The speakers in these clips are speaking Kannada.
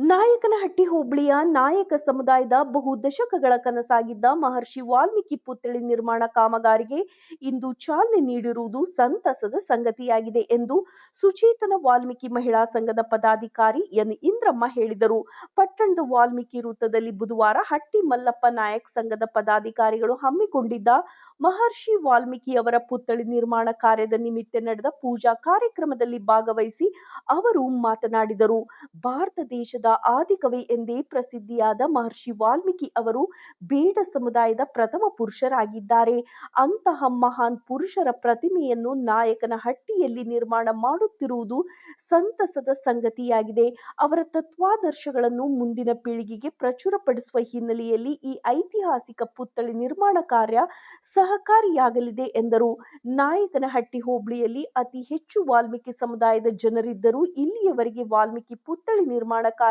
ನಾಯಕನಹಟ್ಟಿ ಹೋಬಳಿಯ ನಾಯಕ ಸಮುದಾಯದ ಬಹು ದಶಕಗಳ ಕನಸಾಗಿದ್ದ ಮಹರ್ಷಿ ವಾಲ್ಮೀಕಿ ಪುತ್ಥಳಿ ನಿರ್ಮಾಣ ಕಾಮಗಾರಿಗೆ ಇಂದು ಚಾಲನೆ ನೀಡಿರುವುದು ಸಂತಸದ ಸಂಗತಿಯಾಗಿದೆ ಎಂದು ಸುಚೇತನ ವಾಲ್ಮೀಕಿ ಮಹಿಳಾ ಸಂಘದ ಪದಾಧಿಕಾರಿ ಎನ್. ಇಂದ್ರಮ್ಮ ಹೇಳಿದರು. ಪಟ್ಟಣದ ವಾಲ್ಮೀಕಿ ವೃತ್ತದಲ್ಲಿ ಬುಧವಾರ ಹಟ್ಟಿ ಮಲ್ಲಪ್ಪ ನಾಯಕ್ ಸಂಘದ ಪದಾಧಿಕಾರಿಗಳು ಹಮ್ಮಿಕೊಂಡಿದ್ದ ಮಹರ್ಷಿ ವಾಲ್ಮೀಕಿ ಅವರ ಪುತ್ಥಳಿ ನಿರ್ಮಾಣ ಕಾರ್ಯದ ನಿಮಿತ್ತ ನಡೆದ ಪೂಜಾ ಕಾರ್ಯಕ್ರಮದಲ್ಲಿ ಭಾಗವಹಿಸಿ ಅವರು ಮಾತನಾಡಿದರು. ಭಾರತ ದೇಶದ ಆದಿಕವಿ ಎಂದೇ ಪ್ರಸಿದ್ಧಿಯಾದ ಮಹರ್ಷಿ ವಾಲ್ಮೀಕಿ ಅವರು ಬೇಡ ಸಮುದಾಯದ ಪ್ರಥಮ ಪುರುಷರಾಗಿದ್ದಾರೆ. ಅಂತಹ ಮಹಾನ್ ಪುರುಷರ ಪ್ರತಿಮೆಯನ್ನು ನಾಯಕನ ಹಟ್ಟಿಯಲ್ಲಿ ನಿರ್ಮಾಣ ಮಾಡುತ್ತಿರುವುದು ಸಂತಸದ ಸಂಗತಿಯಾಗಿದೆ. ಅವರ ತತ್ವಾದರ್ಶಗಳನ್ನು ಮುಂದಿನ ಪೀಳಿಗೆಗೆ ಪ್ರಚುರಪಡಿಸುವ ಹಿನ್ನೆಲೆಯಲ್ಲಿ ಈ ಐತಿಹಾಸಿಕ ಪುತ್ಥಳಿ ನಿರ್ಮಾಣ ಕಾರ್ಯ ಸಹಕಾರಿಯಾಗಲಿದೆ ಎಂದರು. ನಾಯಕನಹಟ್ಟಿ ಹೋಬಳಿಯಲ್ಲಿ ಅತಿ ಹೆಚ್ಚು ವಾಲ್ಮೀಕಿ ಸಮುದಾಯದ ಜನರಿದ್ದರೂ ಇಲ್ಲಿಯವರೆಗೆ ವಾಲ್ಮೀಕಿ ಪುತ್ಥಳಿ ನಿರ್ಮಾಣ ಕಾರ್ಯ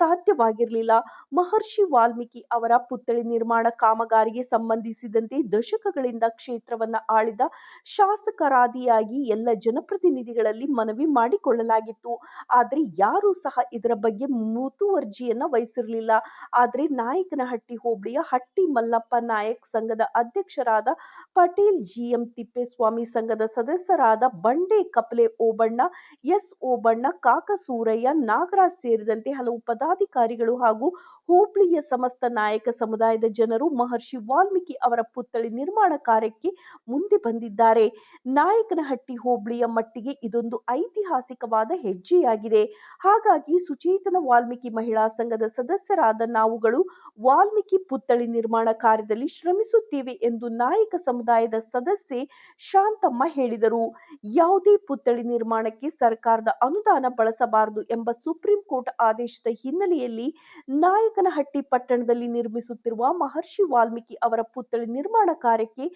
ಸಾಧ್ಯವಾಗಿರಲಿಲ್ಲ. ಮಹರ್ಷಿ ವಾಲ್ಮೀಕಿ ಅವರ ಪುತ್ಥಳಿ ನಿರ್ಮಾಣ ಕಾಮಗಾರಿಗೆ ಸಂಬಂಧಿಸಿದಂತೆ ದಶಕಗಳಿಂದ ಕ್ಷೇತ್ರವನ್ನ ಆಳಿದ ಶಾಸಕರಾದಿಯಾಗಿ ಎಲ್ಲ ಜನಪ್ರತಿನಿಧಿಗಳಲ್ಲಿ ಮನವಿ ಮಾಡಿಕೊಳ್ಳಲಾಗಿತ್ತು. ಆದರೆ ಯಾರೂ ಸಹ ಇದರ ಬಗ್ಗೆ ಮುತುವರ್ಜಿಯನ್ನ ವಹಿಸಿರಲಿಲ್ಲ. ಆದರೆ ನಾಯಕನಹಟ್ಟಿ ಹೋಬಳಿಯ ಹಟ್ಟಿ ಮಲ್ಲಪ್ಪ ನಾಯಕ್ ಸಂಘದ ಅಧ್ಯಕ್ಷರಾದ ಪಟೇಲ್ ಜಿಎಂ ತಿಪ್ಪೇಸ್ವಾಮಿ ಸಂಘದ ಸದಸ್ಯರಾದ ಬಂಡೆ ಕಪಲೆ ಓಬಣ್ಣ, ಎಸ್ ಓಬಣ್ಣ, ಕಾಕಸೂರಯ್ಯ, ನಾಗರಾಜ್ ಸೇರಿದಂತೆ ಹಲವು ಪದಾಧಿಕಾರಿಗಳು ಹಾಗೂ ಹೋಬಳಿಯ ಸಮಸ್ತ ನಾಯಕ ಸಮುದಾಯದ ಜನರು ಮಹರ್ಷಿ ವಾಲ್ಮೀಕಿ ಅವರ ಪುತ್ಥಳಿ ನಿರ್ಮಾಣ ಕಾರ್ಯಕ್ಕೆ ಮುಂದೆ ಬಂದಿದ್ದಾರೆ. ನಾಯಕನಹಟ್ಟಿ ಹೋಬಳಿಯ ಮಟ್ಟಿಗೆ ಇದೊಂದು ಐತಿಹಾಸಿಕವಾದ ಹೆಜ್ಜೆಯಾಗಿದೆ. ಹಾಗಾಗಿ ಸುಚೇತನ ವಾಲ್ಮೀಕಿ ಮಹಿಳಾ ಸಂಘದ ಸದಸ್ಯರಾದ ನಾವುಗಳು ವಾಲ್ಮೀಕಿ ಪುತ್ಥಳಿ ನಿರ್ಮಾಣ ಕಾರ್ಯದಲ್ಲಿ ಶ್ರಮಿಸುತ್ತೇವೆ ಎಂದು ನಾಯಕ ಸಮುದಾಯದ ಸದಸ್ಯೆ ಶಾಂತಮ್ಮ ಹೇಳಿದರು. ಯಾವುದೇ ಪುತ್ಥಳಿ ನಿರ್ಮಾಣಕ್ಕೆ ಸರ್ಕಾರದ ಅನುದಾನ ಬಳಸಬಾರದು ಎಂಬ ಸುಪ್ರೀಂ ಕೋರ್ಟ್ ಆದೇಶದ ಹಿನ್ನೆಲೆಯಲ್ಲಿ ನಾಯಕನಹಟ್ಟಿ ಪಟ್ಟಣದಲ್ಲಿ ನಿರ್ಮಿಸುತ್ತಿರುವ ಮಹರ್ಷಿ ವಾಲ್ಮೀಕಿ ಅವರ ಪುತ್ಥಳಿ ನಿರ್ಮಾಣ ಕಾರ್ಯಕ್ಕೆ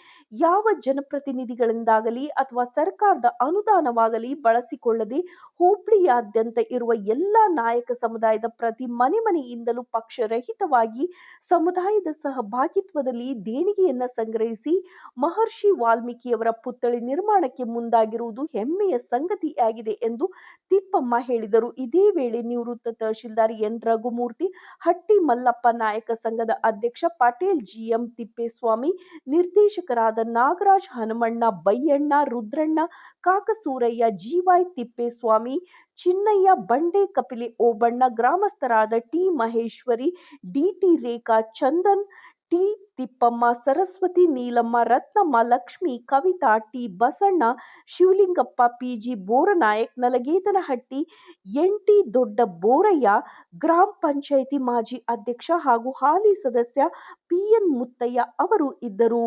ಯಾವ ಜನಪ್ರತಿನಿಧಿಗಳಿಂದಾಗಲಿ ಅಥವಾ ಸರ್ಕಾರದ ಅನುದಾನವಾಗಲಿ ಬಳಸಿಕೊಳ್ಳದೆ ಹೋಬಳಿಯಾದ್ಯಂತ ಇರುವ ಎಲ್ಲ ನಾಯಕ ಸಮುದಾಯದ ಪ್ರತಿ ಮನೆ ಮನೆಯಿಂದಲೂ ಪಕ್ಷರಹಿತವಾಗಿ ಸಮುದಾಯದ ಸಹಭಾಗಿತ್ವದಲ್ಲಿ ದೇಣಿಗೆಯನ್ನ ಸಂಗ್ರಹಿಸಿ ಮಹರ್ಷಿ ವಾಲ್ಮೀಕಿಯವರ ಪುತ್ಥಳಿ ನಿರ್ಮಾಣಕ್ಕೆ ಮುಂದಾಗಿರುವುದು ಹೆಮ್ಮೆಯ ಸಂಗತಿಯಾಗಿದೆ ಎಂದು ತಿಪ್ಪಮ್ಮ ಹೇಳಿದರು. ಇದೇ ವೇಳೆ ನಿವೃತ್ತ ತಹಶೀಲ್ದಾರ್ ಎನ್. ರಘುಮೂರ್ತಿ, ಹಟ್ಟಿ ಮಲ್ಲಪ್ಪ ನಾಯಕ ಸಂಘದ ಅಧ್ಯಕ್ಷ ಪಟೇಲ್ ಜಿಎಂ ತಿಪ್ಪೇಸ್ವಾಮಿ, ನಿರ್ದೇಶಕರಾದ Nagaraj Hanumanna, Baiyanna, Rudranna, Kakasurayya, ಜಿವೈ Thippeswamy, Chinnaiah, Bande Kapile Obanna, ಗ್ರಾಮಸ್ಥರಾದ T Maheshwari DT Rekha, Chandan T. Thippamma, Saraswathi Neelamma, Ratnamma, Lakshmi, Kavitha, T. Basanna, Shivalingappa PG Boranayak, Nalagetanahatti NT Dodda Boraiah ಗ್ರಾಮ ಪಂಚಾಯಿತಿ ಮಾಜಿ ಅಧ್ಯಕ್ಷ ಹಾಗೂ ಹಾಲಿ ಸದಸ್ಯ ಪಿಎನ್ ಮುತ್ತಯ್ಯ ಅವರು ಇದ್ದರು.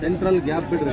ಸೆಂಟ್ರಲ್ ಗ್ಯಾಪ್ ಬಿಡ್ರಿ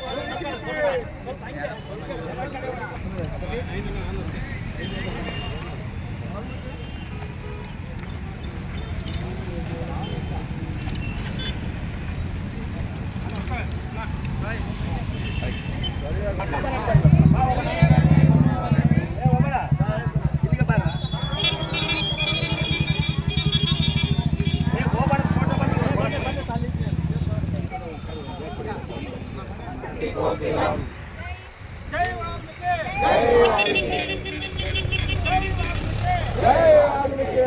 కోకిలం జై వాల్మీకి జై వాల్మీకి జై వాల్మీకి